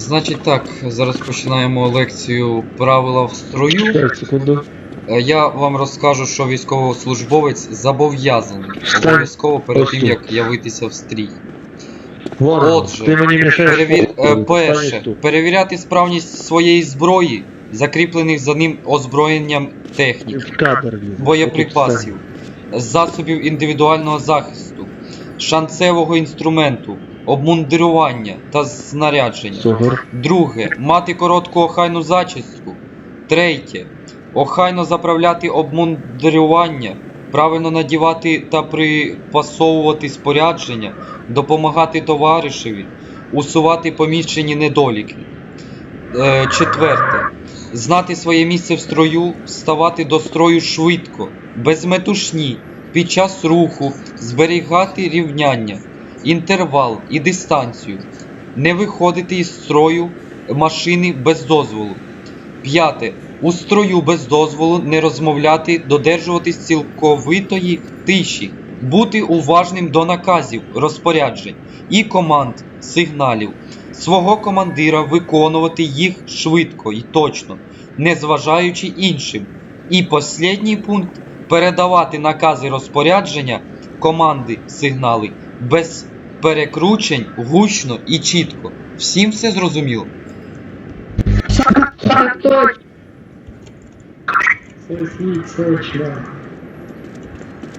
Значить так, зараз починаємо лекцію правила в строю. Е, Я вам розкажу, що військовослужбовець зобов'язаний обов'язково перед тим, як явитися в стрій. Отже. Перевір... е. Перше, перевіряти справність своєї зброї, закріплених за ним озброєнням техніки, боєприпасів, засобів індивідуального захисту, шанцевого інструменту, обмундирування та знарядження. Друге. Мати коротку охайну зачіску. Третє. Охайно заправляти обмундирування, правильно надівати та припасовувати спорядження, допомагати товаришеві, усувати поміщені недоліки. Е, четверте. Знати своє місце в строю, вставати до строю швидко, без метушні, під час руху, зберігати рівняння, інтервал і дистанцію, не виходити із строю машини без дозволу. П'яте. У строю без дозволу не розмовляти, додержуватись цілковитої тиші, бути уважним до наказів, розпоряджень і команд, сигналів, свого командира виконувати їх швидко і точно, не зважаючи іншим. І останній пункт передавати накази розпорядження, команди, сигнали без перекручень, гучно і чітко. Всім все зрозуміло? Так, точно.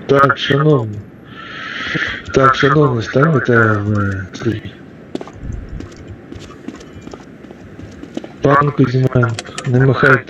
Так, шановні. Так, шановні, станете в стрій. Пан Кузьменко, не махайте